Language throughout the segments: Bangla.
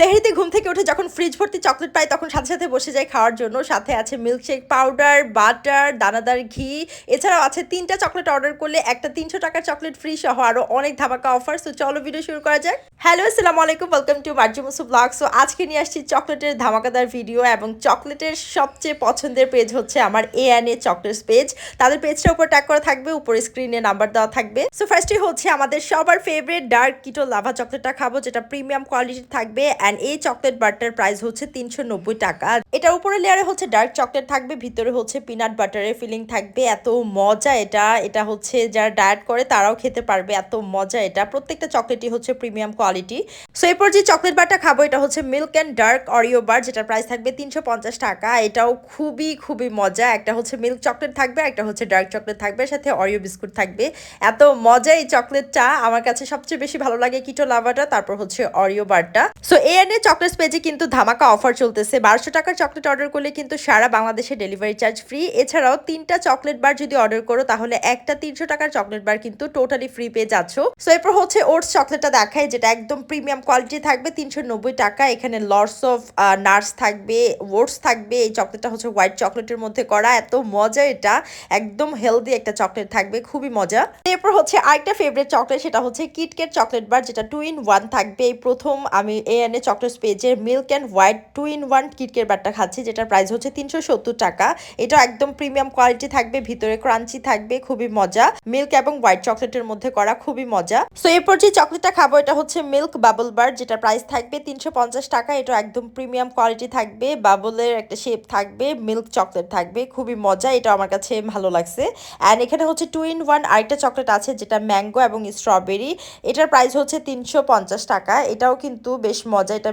সেহরিতে ঘুম থেকে উঠে যখন ফ্রিজ ভর্তি চকলেট পাই, তখন সাথে সাথে বসে যাই খাওয়ার জন্য। সাথে আছে মিল্কশেক পাউডার বাটার দানাদার ঘি। এছাড়াও আছে তিনটা চকলেট অর্ডার করলে একটা তিনশো টাকার চকলেট ফ্রি সহ আরও অনেক ধামাকা অফার সো চলো ভিডিও শুরু করা যাক। হ্যালো আসসালামু আলাইকুম ওয়েলকাম টু মার্জি মুসু ব্লগ সো আজকে নিয়ে আসছি চকলেটের ধামাকাদার ভিডিও এবং চকলেটের সবচেয়ে পছন্দের পেজ হচ্ছে আমার A N A chocolates page তাদের পেজটার উপর ট্যাগ করা থাকবে, উপরে স্ক্রিনে নাম্বার দেওয়া থাকবে। সো ফার্স্টে হচ্ছে আমাদের সবার ফেভারিট ডার্ক কিটো লাভা চকলেটটা খাব, যেটা প্রিমিয়াম কোয়ালিটির থাকবে অ্যান্ড এই চকলেট বারটার প্রাইস হচ্ছে তিনশো নব্বই টাকা। এটার উপরে লেয়ারে হচ্ছে ডার্ক চকলেট থাকবে, ভিতরে হচ্ছে পিনাট বাটারের ফিলিং থাকবে। এত মজা এটা এটা হচ্ছে যারা ডায়েট করে তারাও খেতে পারবে, এত মজা এটা। প্রত্যেকটা চকলেটই হচ্ছে প্রিমিয়াম কোয়ালিটি সো এরপর যে চকলেট বারটা খাব, এটা হচ্ছে milk and dark Oreo bar যেটার প্রাইস থাকবে তিনশো পঞ্চাশ টাকা। এটাও খুবই খুবই মজা। একটা হচ্ছে মিল্ক চকলেট থাকবে, একটা হচ্ছে ডার্ক চকলেট থাকবে, সাথে অরিও বিস্কুট থাকবে। এত মজা এই চকলেটটা আমার কাছে সবচেয়ে বেশি ভালো লাগে কিটো লাভাটা তারপর হচ্ছে অরিও বারটা so A N A chocolate পেজে কিন্তু ধামাকা অফার চলতেছে। বারোশো টাকার চকলেট অর্ডার করলে কিন্তু সারা বাংলাদেশে ডেলিভারি চার্জ ফ্রি এছাড়াও তিনটা চকলেট বার যদি অর্ডার করো, তাহলে একটা তিনশো টাকার চকলেট বার কিন্তু টোটালি ফ্রি পেয়ে যাচ্ছ। সো এরপর হচ্ছে ওটস চকলেটটা দেখায় যেটা একদম প্রিমিয়াম কোয়ালিটি থাকবে, তিনশো নব্বই টাকা। এখানে লর্ডস অফ নার্স থাকবে ওটস থাকবে। এই চকলেটটা হচ্ছে হোয়াইট চকলেটের মধ্যে করা। এত মজা এটা। একদম হেলদি একটা চকলেট থাকবে, খুবই মজা। এরপর হচ্ছে আরেকটা ফেভারিট চকলেট সেটা হচ্ছে কিটকেট চকলেট বার যেটা টু ইন ওয়ান থাকবে। এই প্রথম আমি এ চকলেট পেজের milk and white two in one KitKat বারটা খাচ্ছি, যেটার প্রাইস হচ্ছে তিনশো সত্তর টাকা। এটা একদম প্রিমিয়াম কোয়ালিটি থাকবে, ভিতরে ক্রাঞ্চি থাকবে, খুবই মজা। মিল্ক এবং হোয়াইট চকলেটের মধ্যে করা খুবই মজা। সো এরপর যে চকলেটটা খাব, এটা হচ্ছে মিল্ক বাবল বার যেটা প্রাইস থাকবে তিনশো পঞ্চাশ টাকা। এটা একদম প্রিমিয়াম কোয়ালিটি থাকবে বাবলের একটা শেপ থাকবে মিল্ক চকলেট থাকবে, খুবই মজা। এটা আমার কাছে ভালো লাগছে। অ্যান্ড এখানে হচ্ছে টু ইন ওয়ান আরেকটা চকলেট আছে, যেটা ম্যাঙ্গো এবং স্ট্রবেরি এটার প্রাইস হচ্ছে তিনশো পঞ্চাশ টাকা। এটাও কিন্তু বেশ মজা। এটা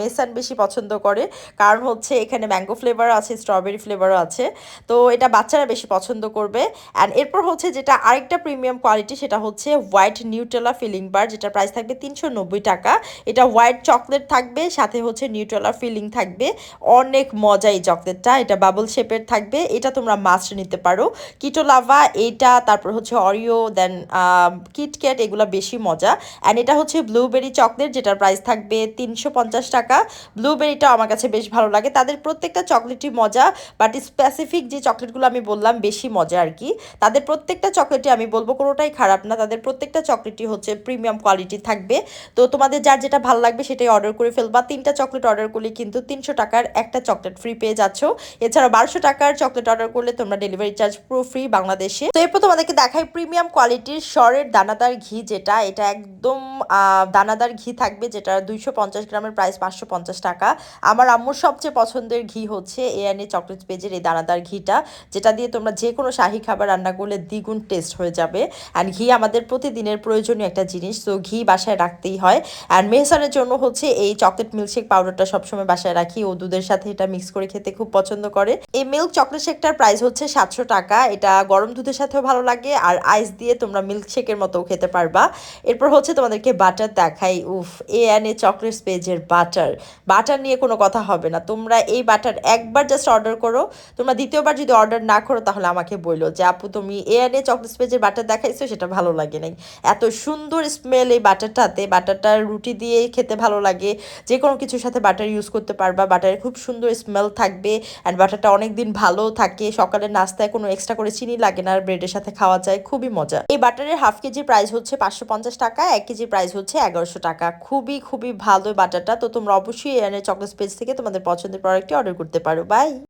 মেসান বেশি পছন্দ করে। কারণ হচ্ছে এখানে ম্যাঙ্গো ফ্লেভারও আছে, স্ট্রবেরি ফ্লেভারও আছে। তো এটা বাচ্চারা বেশি পছন্দ করবে। অ্যান্ড এরপর হচ্ছে যেটা আরেকটা প্রিমিয়াম কোয়ালিটি সেটা হচ্ছে হোয়াইট নিউট্রেলা ফিলিং বার যেটা প্রাইস থাকবে তিনশো নব্বই টাকা। এটা হোয়াইট চকলেট থাকবে, সাথে হচ্ছে নিউট্রেলা ফিলিং থাকবে। অনেক মজা এই চকলেটটা, এটা বাবল শেপের থাকবে। এটা তোমরা মাস্ট নিতে পারো। কিটো লাভা, এটা, তারপর হচ্ছে অরিও, দেন কিটক্যাট, এগুলো বেশি মজা। অ্যান্ড এটা হচ্ছে ব্লুবেরি চকলেট, যেটার প্রাইস থাকবে তিনশো পঞ্চাশ টাকা। ব্লুবেরিটা আমার কাছে বেশ ভালো লাগে। তাদের প্রত্যেকটা চকলেটই মজা বাট স্পেসিফিক যে চকলেটগুলো আমি বললাম, বেশি মজা আর কি। তাদের প্রত্যেকটা চকলেটই আমি বলব, কোনোটাই খারাপ না। তাদের প্রত্যেকটা চকলেটই হচ্ছে প্রিমিয়াম কোয়ালিটি থাকবে। তো তোমাদের যার যেটা ভালো লাগবে, সেটাই অর্ডার করে ফেলবা তিনটা চকলেট অর্ডার করলে কিন্তু তিনশো টাকার একটা চকলেট ফ্রি পেয়ে যাচ্ছ। এছাড়া বারোশো টাকার চকলেট অর্ডার করলে তোমরা ডেলিভারি চার্জ পুরো ফ্রি বাংলাদেশে। তো এরপর তোমাদেরকে দেখাই প্রিমিয়াম কোয়ালিটির স্বরের দানাদার ঘি যেটা। এটা একদম দানাদার ঘি থাকবে, যেটা দুইশো পঞ্চাশ গ্রামের প্রাইস পাঁচশো পঞ্চাশ টাকা। আমার আম্মুর সবচেয়ে পছন্দের ঘি হচ্ছে এআনএ চকলেট পেজের এই দানাদার ঘিটা, যেটা দিয়ে তোমরা যে কোনো শাহি খাবার রান্না করলে দ্বিগুণ টেস্ট হয়ে যাবে। অ্যান্ড ঘি আমাদের প্রতিদিনের প্রয়োজনীয় একটা জিনিস, তো ঘি বাসায় রাখতেই হয়। অ্যান্ড মেহসানের জন্য হচ্ছে এই চকলেট মিল্কশেক পাউডারটা সবসময় বাসায় রাখি। ও দুধের সাথে এটা মিক্স করে খেতে খুব পছন্দ করে। এই মিল্ক চকলেট শেকটার প্রাইস হচ্ছে সাতশো টাকা। এটা গরম দুধের সাথেও ভালো লাগে, আর আইস দিয়ে তোমরা মিল্ক শেকের মতো খেতে পারবা। এরপর হচ্ছে তোমাদেরকে বাটার দেখাই। উফ এ অ্যান এ চকলেট পেজের বাটার। বাটার নিয়ে কোনো কথা হবে না। তোমরা এই বাটার একবার জাস্ট অর্ডার করো। তোমরা দ্বিতীয়বার যদি অর্ডার না করো, তাহলে আমাকে বলল যে, আপু, তুমি এ এ চকলেট পেজের বাটার দেখাইছো, সেটা ভালো লাগে নাই। এত সুন্দর স্মেল এই বাটারটাতে। বাটারটা রুটি দিয়ে খেতে ভালো লাগে। যে কোনো কিছুর সাথে বাটার ইউজ করতে পারবা। বাটারের খুব সুন্দর স্মেল থাকবে অ্যান্ড বাটারটা অনেক দিন ভালো থাকে। সকালের নাস্তায় কোনো এক্সট্রা করে চিনি লাগে না, আর ব্রেডের সাথে খাওয়া যায়। খুবই মজা। এই বাটারের হাফ কেজি প্রাইস হচ্ছে পাঁচশো পঞ্চাশ টাকা, এক কেজি প্রাইস হচ্ছে এগারোশো টাকা। খুবই খুবই ভালো বাটারটা, তো তোমরা অবশ্যই এনে চকলেট পেজ থেকে তোমাদের পছন্দের প্রোডাক্টটি অর্ডার করতে পারো। বাই